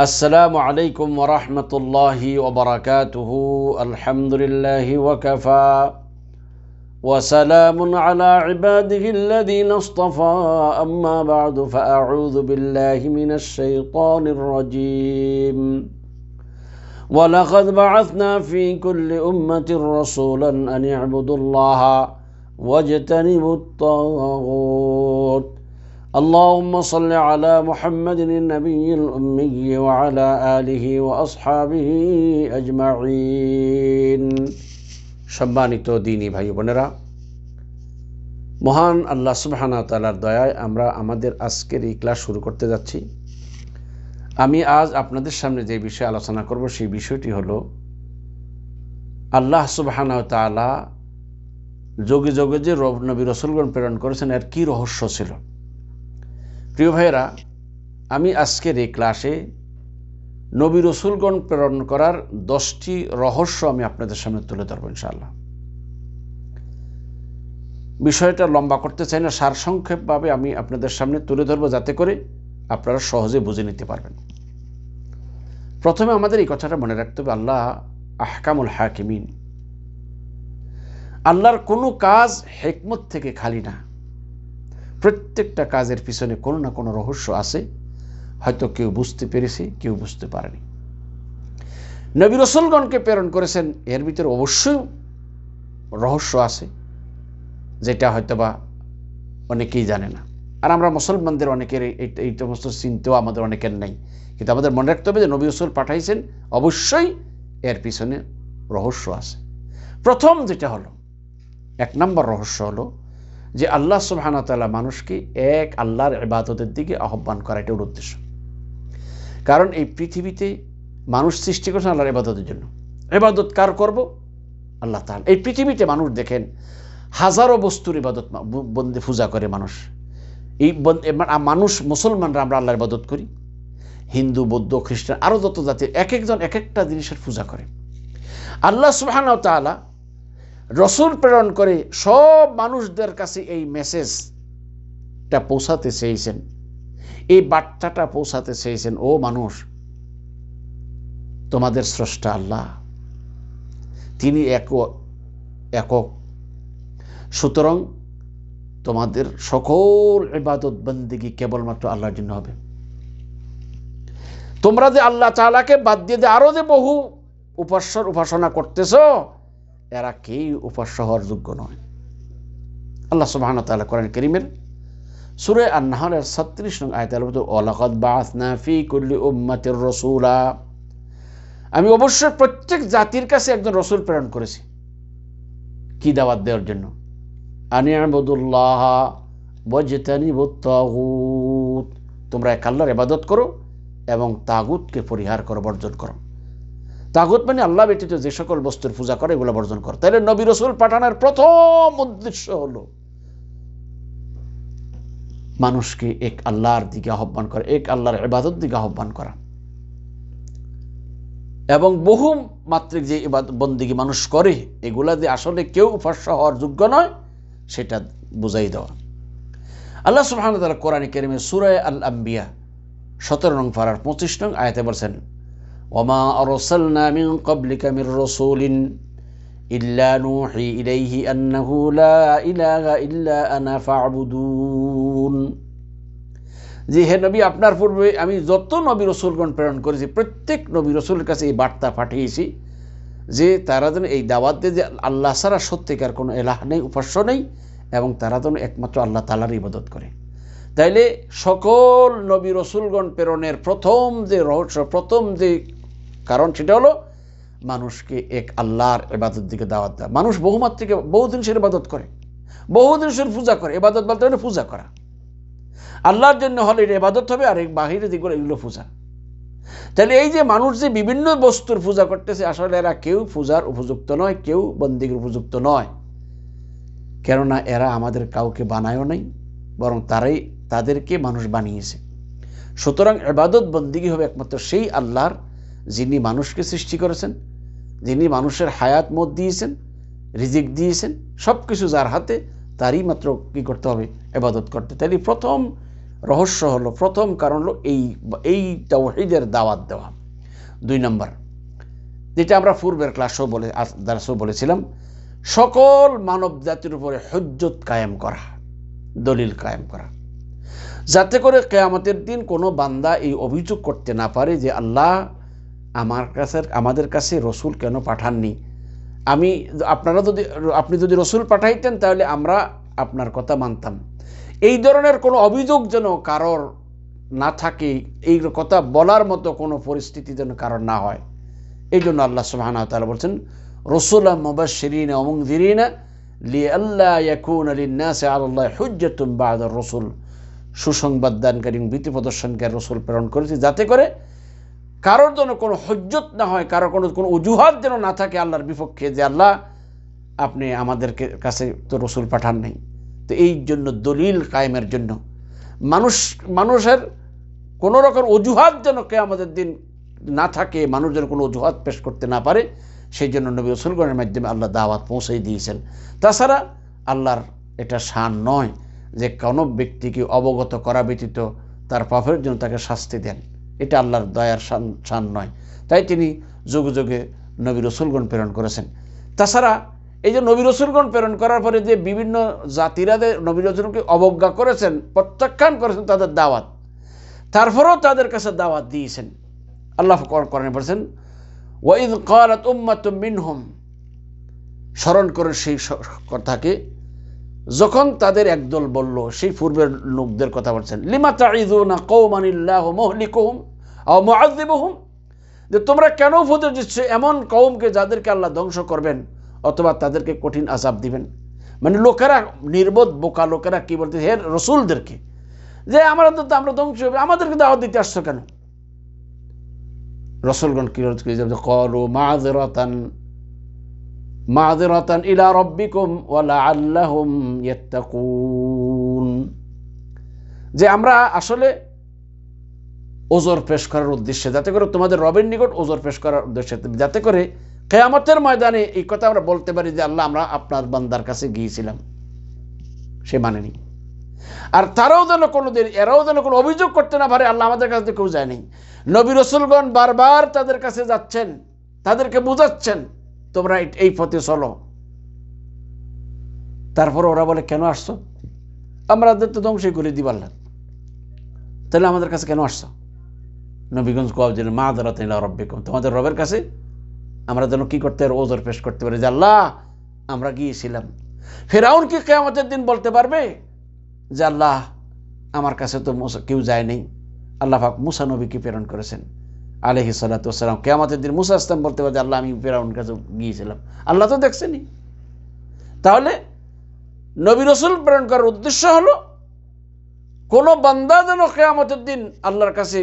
السلام عليكم ورحمة الله وبركاته. الحمد لله وكفى. وسلام على عباده الذين اصطفى. أما بعد فأعوذ بالله من الشيطان الرجيم. ولقد بعثنا في كل أمة رسولا أن يعبدوا الله واجتنبوا الطاغوت. اللهم صل على محمد النبي الأمي وعلى آله وأصحابه أجمعين সম্মানিত দিনী ভাই বোনেরা মহান আল্লাহ সুবহানা তালার দয়ায় আমরা আমাদের আজকের এই ক্লাস শুরু করতে যাচ্ছি আমি আজ আপনাদের সামনে যে বিষয়ে আলোচনা করব সেই বিষয়টি হলো আল্লাহ সুবহানা তালা যোগে যোগে যে রব নবী রসুলগণ প্রেরণ করেছেন এর কী রহস্য ছিল প্রিয় ভাইয়েরা, আমি আজকের এই ক্লাসে নবী রসুলগণ প্রেরণ করার দশটি রহস্য আমি আপনাদের সামনে তুলে ধরবো ইনশাআল্লাহ। বিষয়টা লম্বা করতে চাই না, সারসংক্ষেপভাবে আমি আপনাদের সামনে তুলে ধরবো যাতে করে আপনারা সহজে বুঝে নিতে পারবেন। প্রথমে আমাদের এই কথাটা মনে রাখতে হবে, আল্লাহ আহকামুল হাকিমিন। আল্লাহর কোনো কাজ হেকমত থেকে খালি না। প্রত্যেকটা কাজের পিছনে কোনো না কোনো রহস্য আছে। হয়তো কেউ বুঝতে পেরেছে, কেউ বুঝতে পারেনি। নবী রসুলগণকে প্রেরণ করেছেন, এর ভিতরে অবশ্যই রহস্য আছে, যেটা হয়তো বা অনেকেই জানে না। আর আমরা মুসলমানদের অনেকের এই সমস্ত চিন্তাও আমাদের অনেকের নেই। কিন্তু আমাদের মনে রাখতে হবে যে নবী রসুল পাঠাইছেন, অবশ্যই এর পিছনে রহস্য আছে। প্রথম যেটা হলো, এক নম্বর রহস্য হলো যে আল্লাহ সুবহানা তালা মানুষকে এক আল্লাহর ইবাদতের দিকে আহ্বান করা, এটা ওর উদ্দেশ্য। কারণ এই পৃথিবীতে মানুষ সৃষ্টি করেছেন আল্লাহর ইবাদতের জন্য। ইবাদত কার করব? আল্লাহ তাহলে এই পৃথিবীতে মানুষ দেখেন, হাজারো বস্তুর ইবাদত বন্দে পূজা করে মানুষ। এই মানুষ মুসলমানরা আমরা আল্লাহর ইবাদত করি। হিন্দু, বৌদ্ধ, খ্রিস্টান আরও যত জাতির এক একজন এক একটা জিনিসের পূজা করে। আল্লাহ সুবহান তালা রসুল প্রেরণ করে সব মানুষদের কাছে এই মেসেজটা পৌঁছাতে চেয়েছেন। এই বার্তাটা পৌঁছাতে চেয়েছেন, ও মানুষ, তোমাদের স্রষ্টা আল্লাহ। তিনি এক একক। সুতরাং তোমাদের সকল ইবাদত বন্দিগি কেবলমাত্র আল্লাহর জন্য হবে। তোমরা যে আল্লাহ চালাকে বাদ দিয়ে যে আরও যে বহু উপাস্যর উপাসনা করতেছ এরা কেই উপাস্য হওয়ার যোগ্য নয়। আল্লাহ সুবাহান তাল্লাহ কোরআন করিমের সুরে আন্নাহলের ছত্রিশ নং আয়তাল ওলাকত বাসনা ফি কুল্লি উম্মাতের রসুলা আমি অবশ্যই প্রত্যেক জাতির কাছে একজন রসুল প্রেরণ করেছি। কি দাওয়াত দেওয়ার জন্য? আনি আবদুল্লাহ বজতানি তোমরা এক আল্লাহর ইবাদত করো এবং তাগুতকে পরিহার করো, বর্জন করো। তাগুত মানে আল্লাহ ব্যতীত যে সকল বস্তুর পূজা করে, এগুলো বর্জন করে। তাহলে নবী রসুল পাঠানোর প্রথম উদ্দেশ্য হলো, মানুষকে এক আল্লাহর দিকে আহ্বান করে, এক আল্লাহর ইবাদত দিকে আহ্বান করা। এবং বহু মাত্রিক যে বন্দিগি মানুষ করে, এগুলা যে আসলে কেউ উপাস্য হওয়ার যোগ্য নয়, সেটা বুঝাই দেওয়া। আল্লাহ সুবহান তালা কোরআন কেরিমে সুরায় আল আম্বিয়া সতেরো নং ফারার পঁচিশ নং আয়তে বলছেন ওমা أرسلنا من قبلك من رسول إلا نوحي إليه أنه لا إله إلا أنا فاعبدون যে হে নবী আপনার পূর্বে আমি যত নবী রসুলগণ প্রেরণ করেছি প্রত্যেক নবী রসুলের কাছে এই বার্তা পাঠিয়েছি যে তারা যেন এই দাওয়াত দিয়ে যে আল্লাহ ছাড়া সত্যিকার কোনো এলাহ নেই উপাস্য নেই এবং তারা যেন একমাত্র আল্লাহ তালার ইবাদত করে তাইলে সকল নবী রসুলগণ প্রেরণের প্রথম যে রহস্য প্রথম যে কারণ সেটা হলো মানুষকে এক আল্লাহর এবাদত দিকে দাওয়াত দেয় মানুষ বহুমাত্রিকে বহু জিনিসের ইবাদত করে। বহু জিনিসের পূজা করে। এবাদত বলতে হলে পূজা করা। আল্লাহর জন্য হলে এটা এবাদত হবে আর বাহিরে যেগুলো এগুলো পূজা। তাহলে এই যে মানুষ যে বিভিন্ন বস্তুর পূজা করতেছে, আসলে এরা কেউ পূজার উপযুক্ত নয়, কেউ বন্দিগের উপযুক্ত নয়। কেননা এরা আমাদের কাউকে বানায়ও নাই, বরং তারাই তাদেরকে মানুষ বানিয়েছে। সুতরাং এবাদত বন্দিগি হবে একমাত্র সেই আল্লাহর যিনি মানুষকে সৃষ্টি করেছেন, যিনি মানুষের হায়াত মত দিয়েছেন, রিজিক দিয়েছেন সব কিছু যার হাতে, তারই মাত্র কি করতে হবে? এবাদত করতে। তাই প্রথম রহস্য হলো, প্রথম কারণ হলো এই এই তাওহিদের দাওয়াত দেওয়া। দুই নম্বর, যেটা আমরা পূর্বের ক্লাসও বলে দাসও বলেছিলাম, সকল মানব জাতির উপরে হজ্জত কায়েম করা, দলিল কায়েম করা। যাতে করে কেয়ামতের দিন কোনো বান্দা এই অভিযোগ করতে না পারে যে আল্লাহ আমার কাছে, আমাদের কাছে রসুল কেন পাঠাননি? আমি, আপনারা যদি, আপনি যদি রসুল পাঠাইতেন, তাহলে আমরা আপনার কথা মানতাম। এই ধরনের কোনো অভিযোগ যেন কারোর না থাকে, এই কথা বলার মতো কোনো পরিস্থিতি যেন কারণ না হয়। এই জন্য আল্লাহ সুবাহানা তালা বলছেন, রসুল অমুংদিরিন লি আল্লাহ ইয়াকুন আল্লাহ রসুল। সুসংবাদ দানকারী ভীতি প্রদর্শনকারী রসুল প্রেরণ করেছে যাতে করে কারোর যেন কোনো হজ্জত না হয়, কারোর কোনো কোনো অজুহাত যেন না থাকে আল্লাহর বিপক্ষে যে আল্লাহ আপনি আমাদেরকে কাছে তো রসুল পাঠান নাই। তো এই জন্য দলিল কায়েমের জন্য। মানুষ মানুষের কোনো রকম অজুহাত যেন কে আমাদের দিন না থাকে, মানুষ যেন কোনো অজুহাত পেশ করতে না পারে, সেই জন্য নবী রসুলগণের মাধ্যমে আল্লাহ দাওয়াত পৌঁছেই দিয়েছেন। তাছাড়া আল্লাহর এটা শান নয় যে কোনো ব্যক্তিকে অবগত করা ব্যতীত তার পাপের জন্য তাকে শাস্তি দেন। এটা আল্লাহর দয়ার শান নয়। তাই তিনি যুগে যুগে নবী রসুলগণ প্রেরণ করেছেন। তাছাড়া এই যে নবী রসুলগণ প্রেরণ করার পরে যে বিভিন্ন জাতিরা নবী রসুলকে অবজ্ঞা করেছেন, প্রত্যাখ্যান করেছেন, তাদের দাওয়াত। তারপরেও তাদের কাছে দাওয়াত দিয়েছেন। আল্লাহ করেন বলছেন ওয়াইদ কালাত উম্মাত মিনহুম। স্মরণ করে সেই কথাকে যখন তাদের একদল বলল, সেই পূর্বের লোকদের কথা বলছেন যে তোমরা কেন উপদেশ দিচ্ছ এমন কৌমকে যাদেরকে আল্লাহ ধ্বংস করবেন, অথবা তাদেরকে কঠিন আজাব দিবেন? মানে লোকেরা নির্বোধ, বোকা লোকেরা কি বলতে, হে রসুলদেরকে, যে আমরা তো, আমরা ধ্বংস হবে আমাদেরকে দাওয়াত দিতে আসছো কেন? রসুলগণ কি কলু মাযরাতান মাযরাতান ইলা রাব্বিকুম ওয়া লাআল্লাহুম ইয়াত্তাকুন। যে আমরা আসলে ওজোর পেশ করার উদ্দেশ্যে, যাতে করে তোমাদের রবের নিকট ওজোর পেশ করার উদ্দেশ্যে, যাতে করে কেয়ামতের ময়দানে এই কথা আমরা বলতে পারি যে আল্লাহ আমরা আপনার বান্দার কাছে গিয়েছিলাম। সে মানেনি। আর তারাও যেন কোনো দিন এরাও যেন কোনো অভিযোগ করতে না পারে, আল্লাহ আমাদের কাছে কেউ যায়নি নবী রসুলগণ বারবার তাদের কাছে যাচ্ছেন, তাদেরকে বুঝাচ্ছেন তোমরা এই পথে চলো। তারপর ওরা বলে, কেন আসছো? আমাদের তো ধ্বংসই করে দিবাল্লা তাহলে আমাদের কাছে কেন আসছো? নবীগঞ্জ কব যে, মা দাঁড়াতে রব্বিকম। তোমাদের রবের কাছে আমরা যেন কি করতে পারি? ওজোর পেশ করতে পারি? যে আল্লাহ, আমরা গিয়েছিলাম। ফেরাউন কি কেয়ামতের দিন বলতে পারবে? যে আল্লাহ, আমার কাছে তো কেউ যায় নেই। আল্লাহ পাক মুসা নবীকে প্রেরণ করেছেন। আলহি সাল্লাতাম কেয়ামতের দিন মুসা আসতাম বলতে পারে আল্লাহ, আমি ফেরাউন কাছে গিয়েছিলাম। আল্লাহ তো দেখছেনি তাহলে নবী রসুল প্রেরণ করার উদ্দেশ্য হলো, কোনো বান্দা যেন কেয়ামতের দিন আল্লাহর কাছে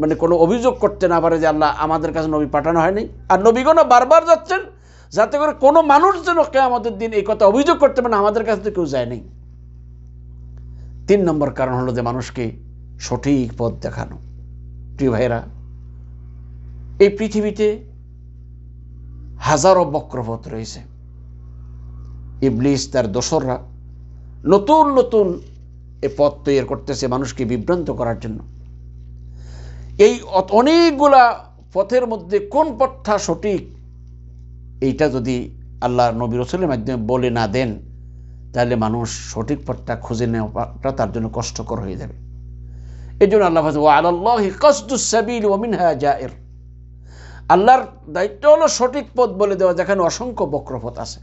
মানে কোনো অভিযোগ করতে না পারে যে আল্লাহ আমাদের কাছে নবী পাঠানো হয়নি। আর নবীগণও বারবার যাচ্ছেন, যাতে করে কোনো মানুষ যেন কেয়ামতের দিন এই কথা অভিযোগ করতে পারে, আমাদের কাছে তো কেউ যায়নি তিন নম্বর কারণ হলো যে মানুষকে সঠিক পথ দেখানো। প্রিয় ভাইরা এই পৃথিবীতে হাজারো বক্রপথ রয়েছে। ইবলিস, তার দোসররা নতুন নতুন এ পথ তৈরি করতেছে মানুষকে বিভ্রান্ত করার জন্য। এই অনেকগুলা পথের মধ্যে কোন পথটা সঠিক, এইটা যদি আল্লাহ নবী রসুলের মাধ্যমে বলে না দেন, তাহলে মানুষ সঠিক পথটা খুঁজে নেওয়াটা তার জন্য কষ্টকর হয়ে যাবে। এই জন্য আল্লাহ আল্লাহি কসদুসাবিল ওমিনহা জায়ের আল্লাহর দায়িত্ব হলো সঠিক পথ বলে দেওয়া, যেখানে অসংখ্য বক্রপথ আছে।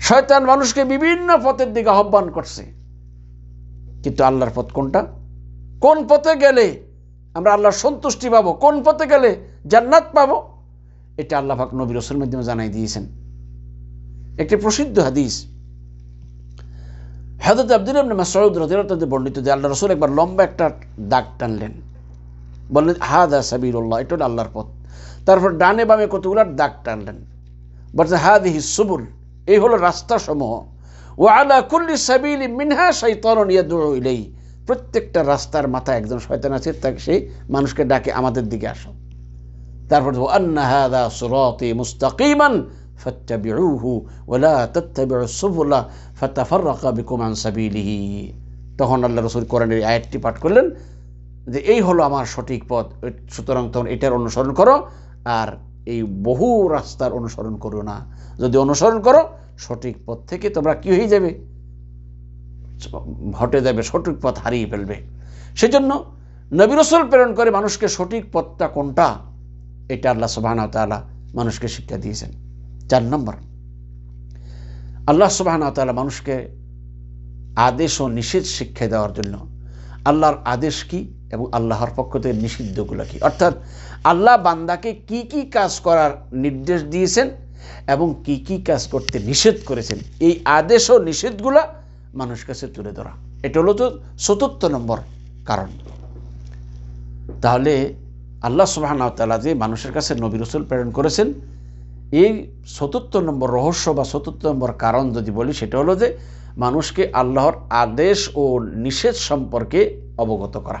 শয়তান মানুষকে বিভিন্ন পথের দিকে আহ্বান করছে। কিন্তু আল্লাহর পথ কোনটা? কোন পথে গেলে আমরা আল্লাহর সন্তুষ্টি পাবো? কোন পথে গেলে জান্নাত পাবো? এটা আল্লাহ পাক নবী রসুল মাধ্যমে জানাই দিয়েছেন। একটি প্রসিদ্ধ হাদিস। হাজরত আব্দুল মাসউদ রাদিয়াল্লাহু বর্ণিত যে আল্লাহ রসুল একবার লম্বা একটা দাগ টানলেন। বললেন, হাদা সাবিরুল্লাহ এটা হলো আল্লাহর পথ। তারপর ডানে বামে কতগুলো দাগ টানলেন। বলছে, হাদিহি সুবুল, এই হলো রাস্তা সমূহ ও আলা কুল্লি সাবিল মিনহা শাইতানুন ইয়াদউ প্রত্যেকটা রাস্তার মাথায় একজন শয়তান আছে, তাকে সেই মানুষকে ডাকে, আমাদের দিকে আসো। তারপর আন্না হাদা সিরাতি মুস্তাকিমান ফাত্তাবিউহু ওয়ালা তাত্তাবিউ সুবুলা ফাতাফাররাকা বিকুম আন সাবিলিহি, তখন আল্লাহ রসুল কোরআনের আয়াতটি পাঠ করলেন। যে এই হলো আমার সঠিক পথ, সুতরাং তখন এটার অনুসরণ করো, আর এই বহু রাস্তার অনুসরণ করো না। যদি অনুসরণ করো, সঠিক পথ থেকে তোমরা কি হয়ে যাবে? হটে যাবে, সঠিক পথ হারিয়ে ফেলবে। সেজন্য নবী রসুল প্রেরণ করে মানুষকে সঠিক পথটা কোনটা? এটা আল্লাহ সুবাহ তাআলা মানুষকে শিক্ষা দিয়েছেন। চার নম্বর, আল্লাহ সুবাহ তাআলা মানুষকে আদেশ ও নিষেধ শিক্ষা দেওয়ার জন্য। আল্লাহর আদেশ কি? এবং আল্লাহর পক্ষ থেকে নিষিদ্ধগুলো কি? অর্থাৎ আল্লাহ বান্দাকে কি কি কাজ করার নির্দেশ দিয়েছেন এবং কি কি কাজ করতে নিষেধ করেছেন, এই আদেশ ও নিষেধগুলা মানুষ কাছে তুলে ধরা। এটা হলো তো চতুর্থ নম্বর কারণ। তাহলে আল্লাহ সুবাহ তাআলা যে মানুষের কাছে নবী রসুল প্রেরণ করেছেন, এই চতুর্থ নম্বর রহস্য বা চতুর্থ নম্বর কারণ যদি বলি, সেটা হলো যে মানুষকে আল্লাহর আদেশ ও নিষেধ সম্পর্কে অবগত করা।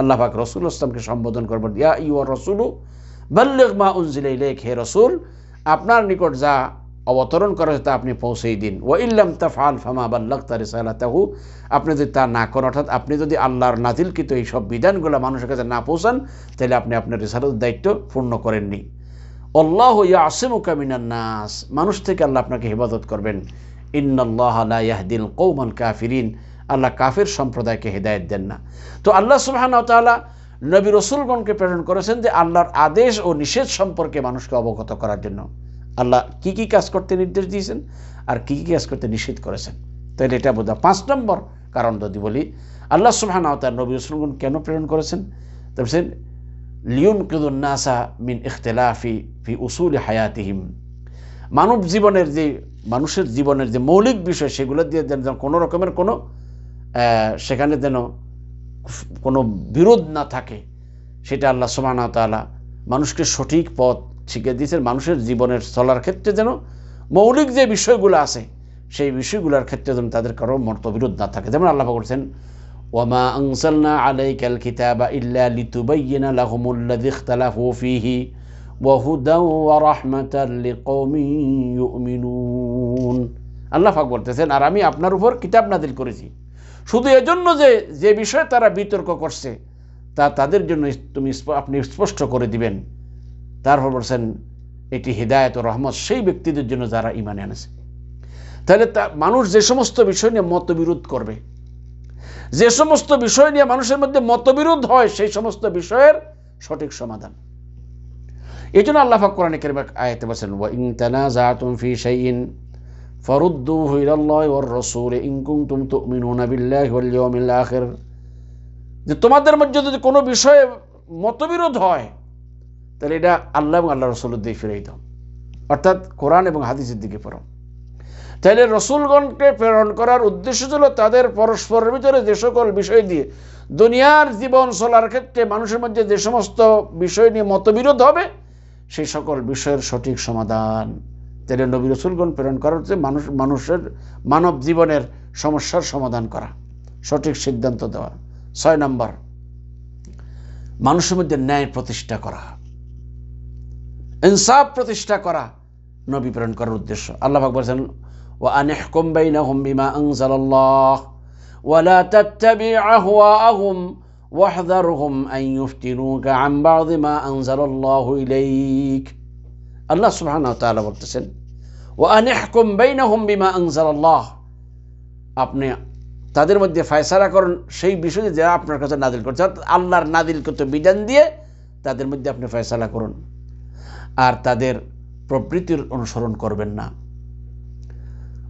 আল্লাহ পাক রসুল ইসলামকে সম্বোধন করবেন ইয়া আইয়ুহার রসুলু, বাল্লিগ মা উনজিলা ইলাইকা, হে রসুল, আপনার নিকট যা অবতরণ করা হয়েছে তা আপনি পৌঁছেই দিন। ও ইল্লাম তাফাল ফামা বাল্লাক তার সালাতাহু আপনি যদি তা না করেন, অর্থাৎ আপনি যদি আল্লাহর নাজিলকৃত এই সব বিধানগুলো মানুষের কাছে না পৌঁছান, তাহলে আপনি আপনার রিসালাতের দায়িত্ব পূর্ণ করেননি। আল্লাহ ইয়া আসিমুকা নাস, মানুষ থেকে আল্লাহ আপনাকে হেফাজত করবেন। ইন্নাল্লাহ লা ইয়াহদিল কৌমাল কাফিরিন আল্লাহ কাফির সম্প্রদায়কে হেদায়েত দেন না। তো আল্লাহ তাআলা নবী রসুলগণকে প্রেরণ করেছেন যে আল্লাহর আদেশ ও নিষেধ সম্পর্কে মানুষকে অবগত করার জন্য। আল্লাহ কি কি কাজ করতে নির্দেশ দিয়েছেন আর কি কি কাজ করতে নিষেধ করেছেন। তাহলে এটা বোধ পাঁচ নম্বর কারণ যদি বলি, আল্লাহ সুবহান তার নবী রসুলগণ কেন প্রেরণ করেছেন? তারপর লিউন কিদুন্নাসা মিন ইখতলাফি ফি উসুল হায়াতিহিম। মানব জীবনের যে, মানুষের জীবনের যে মৌলিক বিষয়, সেগুলো দিয়ে যেন কোনো রকমের কোনো সেখানে যেন কোনো বিরোধ না থাকে, সেটা আল্লাহ সুবহান তাআলা মানুষকে সঠিক পথ শিখে দিয়েছেন। মানুষের জীবনের চলার ক্ষেত্রে যেন মৌলিক যে বিষয়গুলো আছে, সেই বিষয়গুলোর ক্ষেত্রে যেন তাদের কারও মতবিরোধ না থাকে। যেমন আল্লাহ বলছেন, ওয়ামা আনসালনা আলাইকাল কিতাবা ইল্লা লিতুবাইয়িনা লাহুমুল্লাযী ইখতালাফু ফীহি ওয়া আল্লাহ পাক বলতেছেন, আর আমি আপনার উপর কিতাব নাজিল করেছি। শুধু এজন্য যে যে বিষয়ে তারা বিতর্ক করছে, তা তাদের জন্য তুমি আপনি স্পষ্ট করে দিবেন। তারপর বলছেন এটি হৃদায়ত রহমত, সেই ব্যক্তিদের জন্য যারা ইমানে আনেছে তাহলে তা, মানুষ যে সমস্ত বিষয় নিয়ে মতবিরোধ করবে, যে সমস্ত বিষয় নিয়ে মানুষের মধ্যে মতবিরোধ হয়, সেই সমস্ত বিষয়ের সঠিক সমাধান। এই জন্য আল্লাহ কোরআনে কারিমে আয়াতে বলেন ওয়া ইন তানাজাতুম ফি শাইইন ইলাল্লাহি ওয়ার রাসূল ইন কুনতুম তুমিনুনা বিল্লাহি ওয়াল ইয়াউমিল আখির যে তোমাদের মধ্যে যদি কোনো বিষয়ে মতবিরোধ হয়, তাহলে এটা আল্লাহ এবং আল্লাহ রসুলের দিকে ফিরে দাও অর্থাৎ কোরআন এবং হাদিসের দিকে পড়ো। তাহলে রসুলগণকে প্রেরণ করার উদ্দেশ্য ছিল তাদের পরস্পরের ভিতরে যে সকল বিষয় দিয়ে দুনিয়ার জীবন চলার ক্ষেত্রে মানুষের মধ্যে যে সমস্ত বিষয় নিয়ে মতবিরোধ হবে, সেই সকল বিষয়ের সঠিক সমাধান। যেটা নবী রসুলগণ প্রেরণ করা হচ্ছে মানুষ, মানুষের মানব জীবনের সমস্যার সমাধান করা, সঠিক সিদ্ধান্ত দেওয়া। ছয় নম্বর, মানুষের মধ্যে ন্যায় প্রতিষ্ঠা করা। ইনসাফ প্রতিষ্ঠা করা নবী প্রেরণ করার উদ্দেশ্য। আল্লাহ পাক বলছেন ও আনেহ কম্বাই না হুম বিমা আংজাল্লাহ ওয়ালা তাত্তাবি আহুয়া আহুম ওয়াহদারহুম আন ইউফতিনুকা আন বাদি মা আনজালাল্লাহু ইলাইক। আল্লাহ সুহান ওয়া তাআলা বলতেছেন ওয়া আনহকুম বিমা আনজালাল্লাহ। আপনি তাদের মধ্যে ফয়সালা করুন, সেই বিষয়ে যা আপনার কাছে নাদিল করছে, অর্থাৎ আল্লাহর নাদিলকৃত বিধান দিয়ে তাদের মধ্যে আপনি ফয়সালা করুন। আর তাদের প্রবৃত্তির অনুসরণ করবেন না।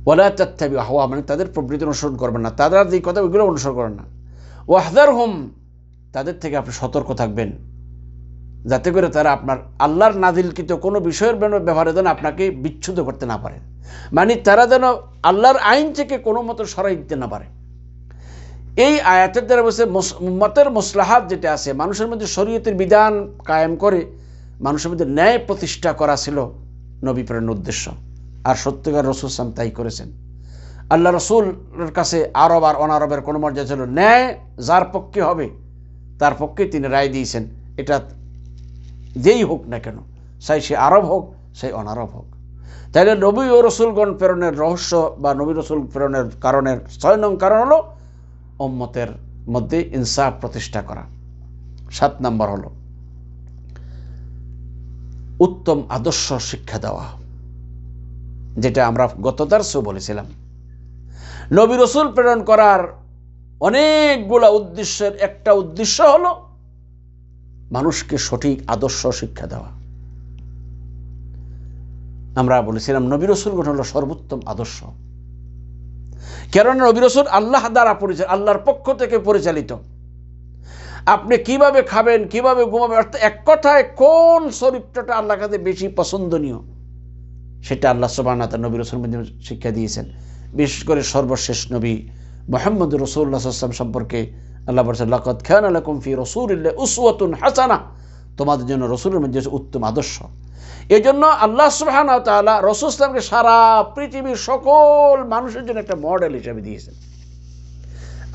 ওলা তাত্তাবি হওয়া মানে তাদের প্রবৃত্তির অনুসরণ করবেন না। তারা যে কথা ওইগুলো অনুসরণ করেন না। ওয়াহদার হোম তাদের থেকে আপনি সতর্ক থাকবেন। যাতে করে তারা আপনার আল্লাহর নাদিলকৃত কোনো বিষয়ের ব্যাপারে যেন আপনাকে বিচ্ছুত করতে না পারে। মানে তারা যেন আল্লাহর আইন থেকে কোনো মতো সরাই দিতে না পারে। এই আয়াতের দ্বারা বলছে মতের মসলাহাত যেটা আছে, মানুষের মধ্যে শরীয়তের বিধান কায়েম করে মানুষের মধ্যে ন্যায় প্রতিষ্ঠা করা ছিল নবী প্রেরণের উদ্দেশ্য। আর সত্যিকার রসুল সাম তাই করেছেন। আল্লাহ রসুলের কাছে আরব আর অনারবের কোনো মর্যাদা ছিল। ন্যায় যার পক্ষে হবে, তার পক্ষে তিনি রায় দিয়েছেন। এটা যেই হোক না কেন, চাই সে আরব হোক সেই অনারব হোক। তাইলে নবী ও রসুলগণ প্রেরণের রহস্য বা নবী রসুল প্রেরণের কারণের ছয় নং কারণ হলো ওম্মতের মধ্যে ইনসাফ প্রতিষ্ঠা করা। সাত নম্বর হলো উত্তম আদর্শ শিক্ষা দেওয়া, যেটা আমরা গত বলেছিলাম। নবী রসুল প্রেরণ করার অনেকগুলা উদ্দেশ্যের একটা উদ্দেশ্য হলো মানুষকে সঠিক আদর্শ শিক্ষা দেওয়া। আমরা বলেছিলাম, নবী রসুলগণ হল সর্বোত্তম আদর্শ। কেননা নবী রসুল আল্লাহ দ্বারা পরিচালিত আল্লাহর পক্ষ থেকে পরিচালিত। আপনি কীভাবে খাবেন, কীভাবে ঘুমাবেন, অর্থাৎ এক কথায় কোন চরিত্রটা আল্লাহ কাছে বেশি পছন্দনীয়, সেটা আল্লাহ সোবান নবী রসুল শিক্ষা দিয়েছেন। বিশেষ করে সর্বশেষ নবী মোহাম্মদ রসুল্লাহ আসলাম সম্পর্কে আল্লাহ বলছেন লকত খান আলকুম ফি রসুল উসওয়াতুন হাসানা। তোমাদের জন্য রসুলের মধ্যে উত্তম আদর্শ। এই জন্য আল্লাহ সুবাহান তালা রসুল ইসলামকে সারা পৃথিবীর সকল মানুষের জন্য একটা মডেল হিসাবে দিয়েছেন।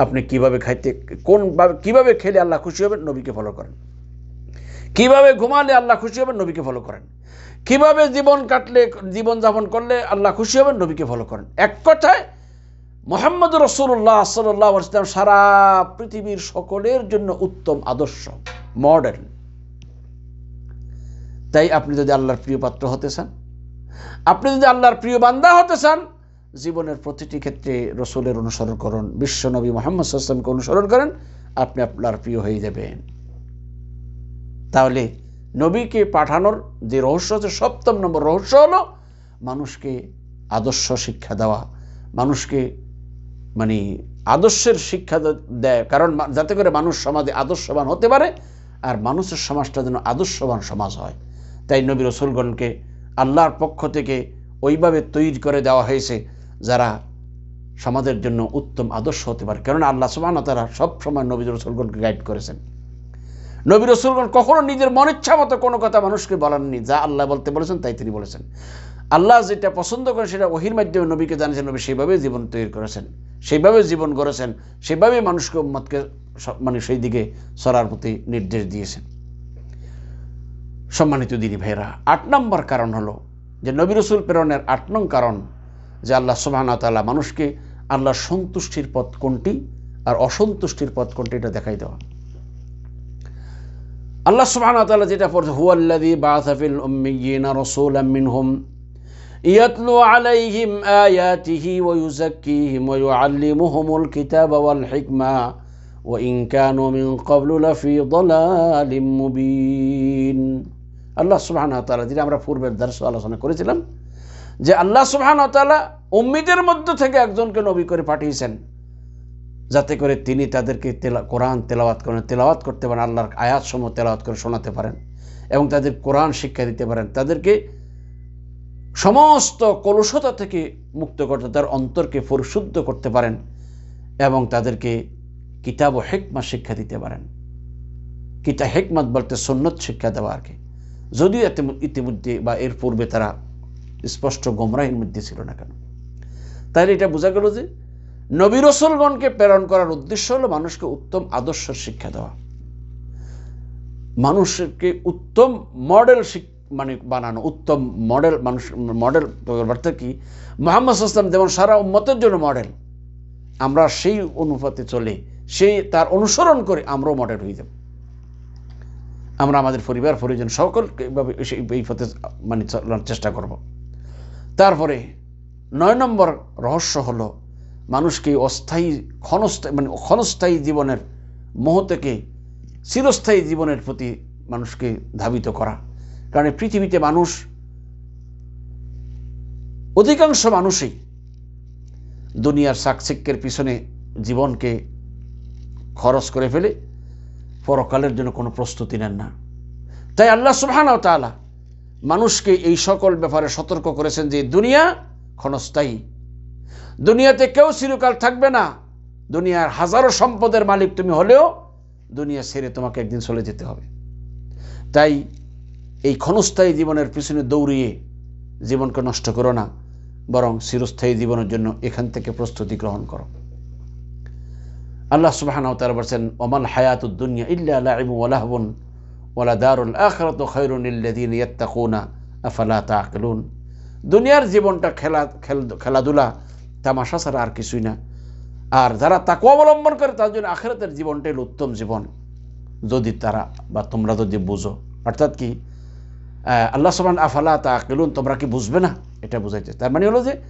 আপনি কীভাবে খাইতে, কোন কীভাবে খেলে আল্লাহ খুশি হবেন নবীকে ফলো করেন। কীভাবে ঘুমালে আল্লাহ খুশি হবেন নবীকে ফলো করেন। কীভাবে জীবন কাটলে জীবন যাপন করলে আল্লাহ খুশি হবেন নবীকে ফলো করেন। এক কথায় মোহাম্মদ রসুল্লাহ সাল্লাহ ইসলাম সারা পৃথিবীর সকলের জন্য উত্তম আদর্শ মডেল তাই আপনি যদি আল্লাহর প্রিয় পাত্র হতে চান, আপনি যদি আল্লাহর প্রিয় বান্দা হতে চান, জীবনের প্রতিটি ক্ষেত্রে রসুলের অনুসরণ করুন বিশ্বনবী মোহাম্মদ সাল্লামকে অনুসরণ করেন, আপনি আপনার প্রিয় হয়ে যাবেন। তাহলে নবীকে পাঠানোর যে রহস্য হচ্ছে সপ্তম নম্বর রহস্য হলো মানুষকে আদর্শ শিক্ষা দেওয়া, মানুষকে মানে আদর্শের শিক্ষা দেয়। কারণ যাতে করে মানুষ সমাজে আদর্শবান হতে পারে, আর মানুষের সমাজটা যেন আদর্শবান সমাজ হয়। তাই নবী রসুলগণকে আল্লাহর পক্ষ থেকে ওইভাবে তৈরি করে দেওয়া হয়েছে যারা সমাজের জন্য উত্তম আদর্শ হতে পারে। কেননা আল্লাহ সুবাহ তারা সবসময় নবী রসুলগণকে গাইড করেছেন। নবী রসুলগণ কখনো নিজের মনিচ্ছা মতো কোনো কথা মানুষকে বলেননি। যা আল্লাহ বলতে বলেছেন, তাই তিনি বলেছেন। আল্লাহ যেটা পছন্দ করে সেটা ওহির মাধ্যমে নবীকে জানিয়েছেন, নবী সেইভাবে জীবন তৈরি করেছেন। সেইভাবে জীবন গড়েছেন সেভাবে মানুষকে উম্মতকে মানে সেই দিকে সরার প্রতি নির্দেশ দিয়েছেন। সম্মানিত দিদি ভাইরা আট নম্বর কারণ হলো যে নবী রসুল প্রেরণের আট নং কারণ যে আল্লাহ সুবাহনা তাল্লাহ মানুষকে আল্লাহর সন্তুষ্টির পথ কোনটি আর অসন্তুষ্টির পথ কোনটি এটা দেখাই দেওয়া। আল্লাহ সুবহান তাআলা যেটা পড়ছে হুয়াল্লাযী বাআসা ফিল উম্মিয়িনা রাসূলাম মিনহুম ইয়াতলু আলাইহিম আয়াতিহি ওয়া ইউযাক্কিহিম ওয়া ইউআল্লিমুহুমুল কিতাবা ওয়াল হিকমা ওয়া ইন কানু মিন ক্বাবলু লাফি আল্লাহ সুবহানাহু ওয়া যেটা আমরা পূর্বের দর্শ আলোচনা করেছিলাম, যে আল্লাহ সুবহানাহু ওয়া তাআলা উম্মিদের মধ্য থেকে একজনকে নবী করে পাঠিয়েছেন, যাতে করে তিনি তাদেরকে তেলা, কোরআন তেলাওয়াত করেন, তেলাওয়াত করতে পারেন, আল্লাহর আয়াত সমূহ তেলাওয়াত করে শোনাতে পারেন এবং তাদের কোরআন শিক্ষা দিতে পারেন। তাদেরকে সমস্ত কলুষতা থেকে মুক্ত করতে তার অন্তরকে পরিশুদ্ধ করতে পারেন এবং তাদেরকে কিতাব ও হেকমা শিক্ষা দিতে পারেন। কিতা হেকমত বলতে সন্ন্যত শিক্ষা দেওয়া আর কি। যদিও এতে ইতিমধ্যে বা এর পূর্বে তারা স্পষ্ট গোমরাহির মধ্যে ছিল না কেন। তাহলে এটা বোঝা গেল যে নবী রসুলগণকে প্রেরণ করার উদ্দেশ্য হলো মানুষকে উত্তম আদর্শ শিক্ষা দেওয়া। মানুষকে উত্তম মডেল মানে বানানো উত্তম মডেল মানুষ মডেল অর্থাৎ কি? মোহাম্মদ আসলাম যেমন সারা উম্মতের জন্য মডেল আমরা সেই অনুপাতে চলে সেই তার অনুসরণ করে আমরাও মডেল হয়ে যাব। আমরা আমাদের পরিবার, পরিজন সকলকে এই পথে মানে চলার চেষ্টা করব। তারপরে নয় নম্বর রহস্য হলো, মানুষকে অস্থায়ী ক্ষণস্থায়ী মানে ক্ষণস্থায়ী জীবনের মোহ থেকে চিরস্থায়ী জীবনের প্রতি মানুষকে ধাবিত করা। কারণ পৃথিবীতে মানুষ, অধিকাংশ মানুষই দুনিয়ার সাকসিক্যের পিছনে জীবনকে খরচ করে ফেলে, পরকালের জন্য কোনো প্রস্তুতি নেন না। তাই আল্লাহ সুবহানাহু তাআলা মানুষকে এই সকল ব্যাপারে সতর্ক করেছেন যে দুনিয়া ক্ষণস্থায়ী। দুনিয়াতে কেউ চিরকাল থাকবে না। দুনিয়ার হাজারো সম্পদের মালিক তুমি হলেও দুনিয়া ছেড়ে তোমাকে একদিন চলে যেতে হবে। তাই এই ক্ষণস্থায়ী জীবনের পিছনে দৌড়িয়ে জীবনকে নষ্ট করো না, বরং চিরস্থায়ী জীবনের জন্য এখান থেকে প্রস্তুতি গ্রহণ করো। আল্লাহ সুবাহ তারা বলছেন, ওমাল হায়াতুদ্দুনিয়া ইল্লা লাইবু ওয়ালাহবুন ওয়ালা দারুল আখরাত খৈরুন দুনিয়ার জীবনটা খেলা, খেল, খেলাধুলা, তামাশা ছাড়া আর কিছুই না। আর যারা তাকে অবলম্বন করে, তার জন্য আখেরাতের জীবনটাই উত্তম জীবন। যদি তারা বা তোমরা যদি বুঝো, অর্থাৎ কি? আল্লাহ সবান আফালা তা কেলুন, তোমরা কি বুঝবে না? এটা বুঝাইছে। তার মানে হলো যে,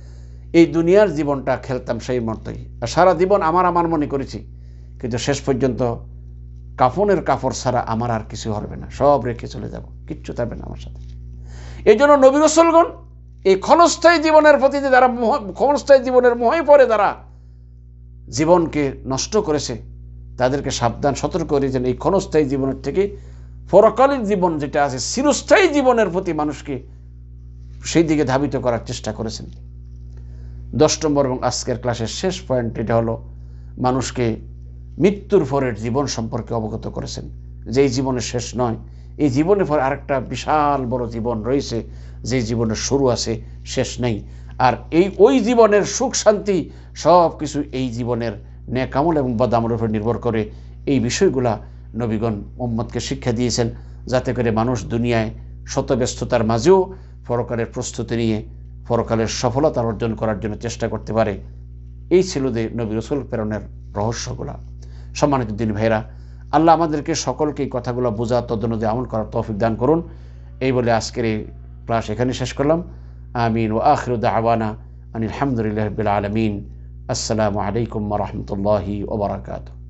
এই দুনিয়ার জীবনটা খেলতাম সেই মতোই আর সারা জীবন আমার আমার মনে করেছি। কিন্তু শেষ পর্যন্ত কাফনের কাপড় ছাড়া আমার আর কিছু হবে না। সব রেখে চলে যাব। কিচ্ছু থাকবে না আমার সাথে। এই জন্য নবী রসলগণ, এই ক্ষণস্থায়ী জীবনের প্রতি যে যারা ক্ষণস্থায়ী জীবনের মোহে পড়ে তারা জীবনকে নষ্ট করেছে, তাদেরকে সাবধান, সতর্ক করেছেন এই ক্ষণস্থায়ী জীবনের থেকে পরকালীন জীবন যেটা আছে, চিরস্থায়ী জীবনের প্রতি মানুষকে সেই দিকে ধাবিত করার চেষ্টা করেছেন দশ নম্বর এবং আজকের ক্লাসের শেষ পয়েন্ট এটা হলো, মানুষকে মৃত্যুর পরের জীবন সম্পর্কে অবগত করেছেন। যে এই জীবনের শেষ নয়, এই জীবনের পর আরেকটা বিশাল বড় জীবন রয়েছে, যে জীবনের শুরু আছে, শেষ নেই। আর এই ওই জীবনের সুখ, শান্তি সব কিছু এই জীবনের ন্যাকামল এবং বদামলের উপর নির্ভর করে এই বিষয়গুলা নবীগণ মোহাম্মদকে শিক্ষা দিয়েছেন যাতে করে মানুষ দুনিয়ায় শত ব্যস্ততার মাঝেও পরকালের প্রস্তুতি নিয়ে পরকালের সফলতা অর্জন করার জন্য চেষ্টা করতে পারে। এই ছিল যে নবী রসুল প্রেরণের রহস্যগুলা। সম্মানিত দিন ভাইরা আল্লাহ আমাদেরকে সকলকে এই কথাগুলো বোঝা, তদনুযায়ী আমল করার তৌফিক দান করুন। এই বলে আজকের এই ক্লাস এখানে শেষ করলাম। আমিন ও আখরুদ্দা আওয়ানা আনিল আলহামদুলিল্লাহ আলমিন। আসসালামু আলাইকুম রহমতুল্লাহি ওবরাকাতু